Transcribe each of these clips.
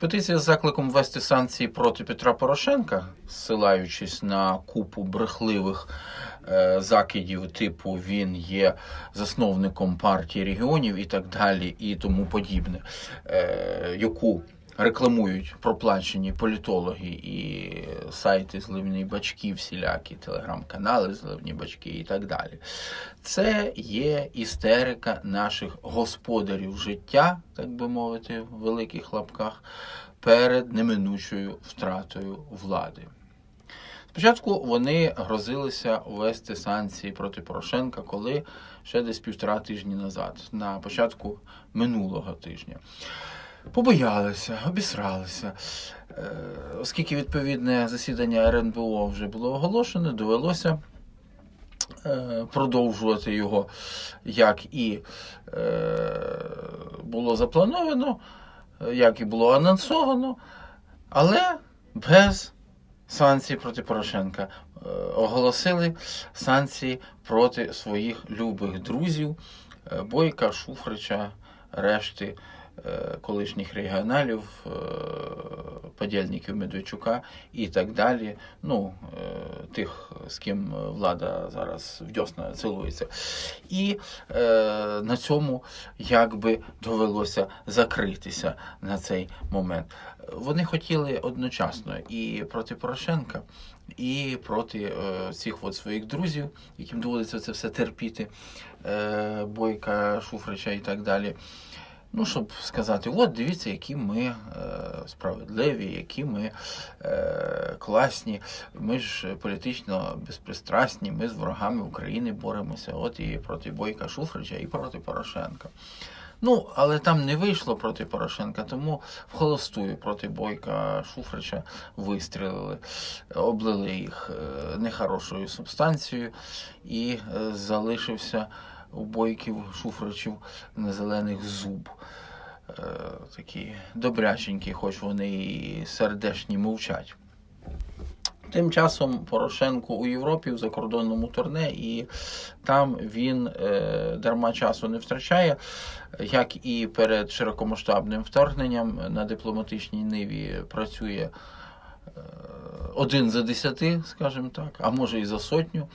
Петиція з закликом ввести санкції проти Петра Порошенка, ссилаючись на купу брехливих е, закидів, типу він є засновником партії регіонів і так далі, і тому подібне, е, яку рекламують проплачені політологи і сайти зливні бачки, всілякі телеграм-канали зливні бачки і так далі. Це є істерика наших господарів життя, так би мовити, в великих лапках, перед неминучою втратою влади. Спочатку вони грозилися ввести санкції проти Порошенка, коли ще десь півтора тижні назад, на початку минулого тижня. Побоялися, обісралися. Е, Оскільки відповідне засідання РНБО вже було оголошене, довелося е, продовжувати його, як і е, було заплановано, як і було анонсовано, але без санкцій проти Порошенка. Оголосили санкції проти своїх любих друзів Бойка, Шуфрича, решти колишніх регіоналів, е, подільників Медведчука і так далі. Ну, е, тих, з ким влада зараз вдьосна цілується. І е, на цьому якби довелося закритися на цей момент. Вони хотіли одночасно і проти Порошенка, і проти е, цих от своїх друзів, яким доводиться це все терпіти, е, Бойка, Шуфрича і так далі. Ну, щоб сказати, от дивіться, які ми е, справедливі, які ми е, класні, ми ж політично безпристрасні, ми з ворогами України боремося, от і проти Бойка Шуфрича, і проти Порошенка. Ну, але там не вийшло проти Порошенка, тому в холостую проти Бойка Шуфрича вистрілили, облили їх е, нехорошою субстанцією, і е, залишився у бойків Шуфричів на зелених зуб. Е, Такі добряченькі, хоч вони і сердешні мовчать. Тим часом Порошенко у Європі в закордонному турне, і там він е, дарма часу не втрачає, як і перед широкомасштабним вторгненням на дипломатичній ниві працює е, один за десяти, скажімо так, а може і за сотню.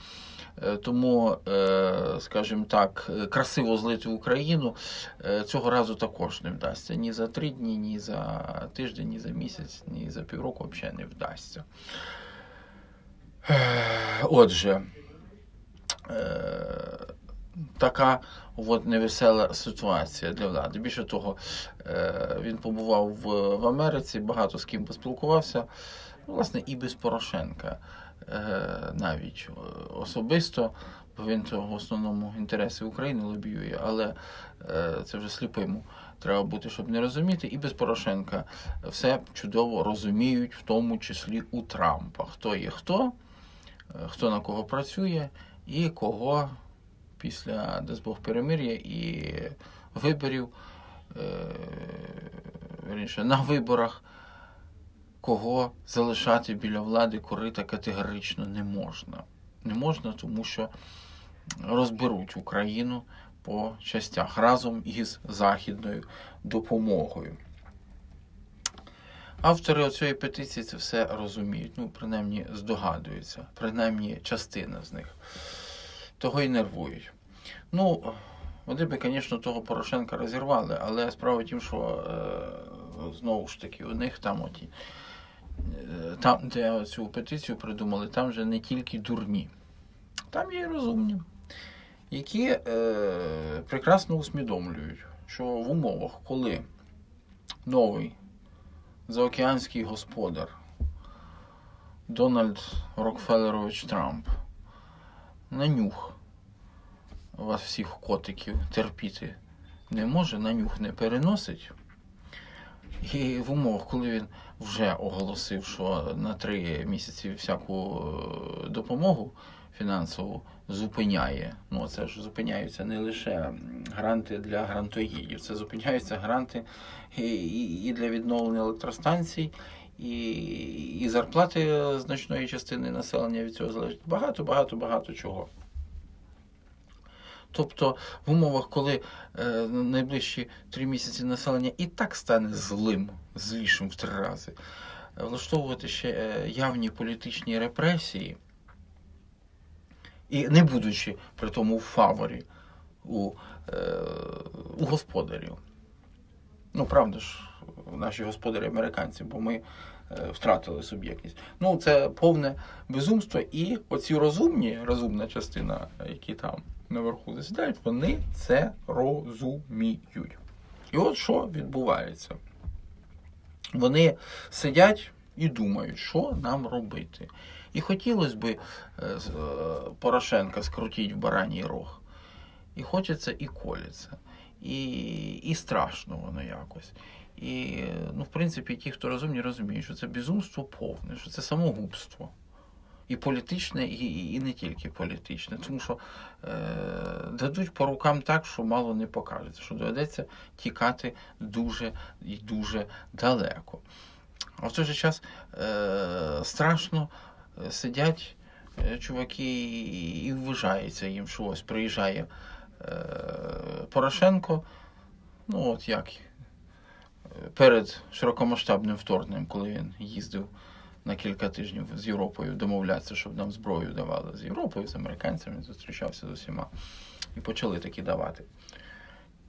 Е, Тому, е, скажімо так, е, красиво злити Україну цього разу також не вдасться. Ні за три дні, ні за тиждень, ні за місяць, ні за півроку взагалі не вдасться. Отже, така от невесела ситуація для влади. Більше того, він побував в, Америці, багато з ким поспілкувався, власне, і без Порошенка е, навіть е, особисто, бо він то в основному інтереси України лобіює, але е, це вже сліпиму. Треба бути, щоб не розуміти, і без Порошенка все чудово розуміють, в тому числі у Трампа. Хто є хто, хто на кого працює і кого після дасть Бог перемир'я і виборів, е, вірніше, на виборах, кого залишати біля влади корита категорично не можна. Не можна, тому що розберуть Україну по частях разом із західною допомогою. Автори цієї петиції це все розуміють, ну, принаймні здогадуються, принаймні частина з них. Того і нервують. Ну, вони би, звісно, того Порошенка розірвали, але справа в тім, що е, знову ж таки, у них там оті, там, де цю петицію придумали, там вже не тільки дурні, там є і розумні, які е, прекрасно усвідомлюють, що в умовах, коли новий заокеанський господар Дональд Рокфеллерович Трамп на нюх вас всіх котиків терпіти не може, на нюх не переносить. І в умовах, коли він вже оголосив, що на три місяці всяку е, допомогу фінансову зупиняє. Ну, це ж зупиняються не лише гранти для грантоїдів, це зупиняються гранти і, для відновлення електростанцій, і, і зарплати значної частини населення від цього залежить. Багато, багато, багато чого. Тобто в умовах, коли е, найближчі три місяці населення і так стане злим, злішим в три рази, е, влаштовувати ще е, явні політичні репресії, і не будучи при тому в фаворі у, е, у господарів. Ну, правда ж, наші господарі американці, бо ми е, втратили суб'єктність. Ну, це повне безумство. І оці розумні, розумна частина, які там наверху засідають, вони це розуміють. І от що відбувається. Вони сидять і думають, що нам робити. І хотілося б е, е, Порошенка скрутити в бараній рог. І хочеться, і колеться. І, і страшно воно якось. І, ну, в принципі, ті, хто розумні, розуміють, що це безумство повне, що це самогубство. І політичне, і, і, не тільки політичне. Тому що е, дадуть по рукам так, що мало не покажеться, що доведеться тікати дуже і дуже далеко. А в той же час е, страшно е, сидять е, чуваки і, і вважається їм, що ось приїжджає е, Порошенко, ну от як е, перед широкомасштабним вторгненням, коли він їздив на кілька тижнів з Європою домовлятися, щоб нам зброю давали з Європою, з американцями, зустрічався з усіма. І почали такі давати.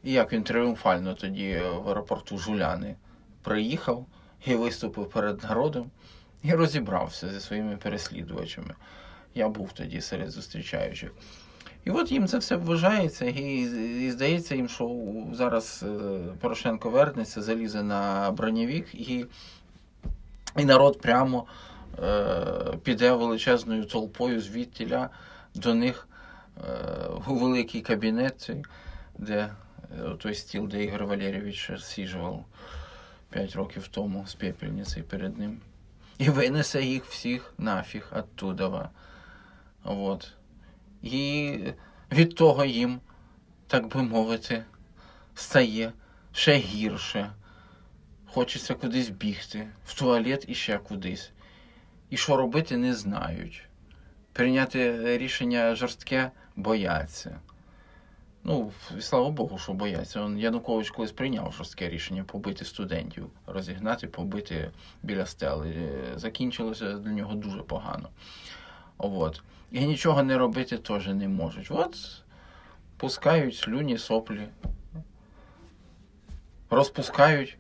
І як він тріумфально тоді в аеропорту Жуляни приїхав і виступив перед народом і розібрався зі своїми переслідувачами. Я був тоді серед зустрічаючих. І от їм це все вважається, і, і здається їм, що зараз е, Порошенко вернеться, залізе на бронєвік, і, і народ прямо е, піде величезною толпою звідтіля до них е, у великий кабінет, де е, той стіл, де Ігор Валерійович сіжував 5 років тому з пепельницею перед ним. І винесе їх всіх нафіг оттуда. Вот. І від того їм, так би мовити, стає ще гірше. Хочеться кудись бігти, в туалет і ще кудись. І що робити, не знають. Прийняти рішення жорстке бояться. Ну, слава Богу, що бояться. Он Янукович колись прийняв жорстке рішення побити студентів, розігнати, побити біля стели. Закінчилося для нього дуже погано. От. І нічого не робити теж не можуть. От пускають слюні соплі, розпускають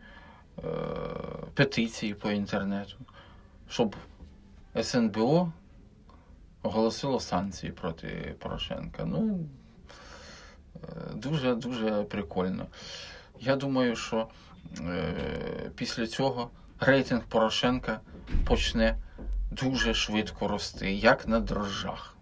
петиції по інтернету, щоб СНБО оголосило санкції проти Порошенка. Ну, дуже дуже прикольно. Я думаю, що е, після цього рейтинг Порошенка почне дуже швидко рости, як на дрожжах.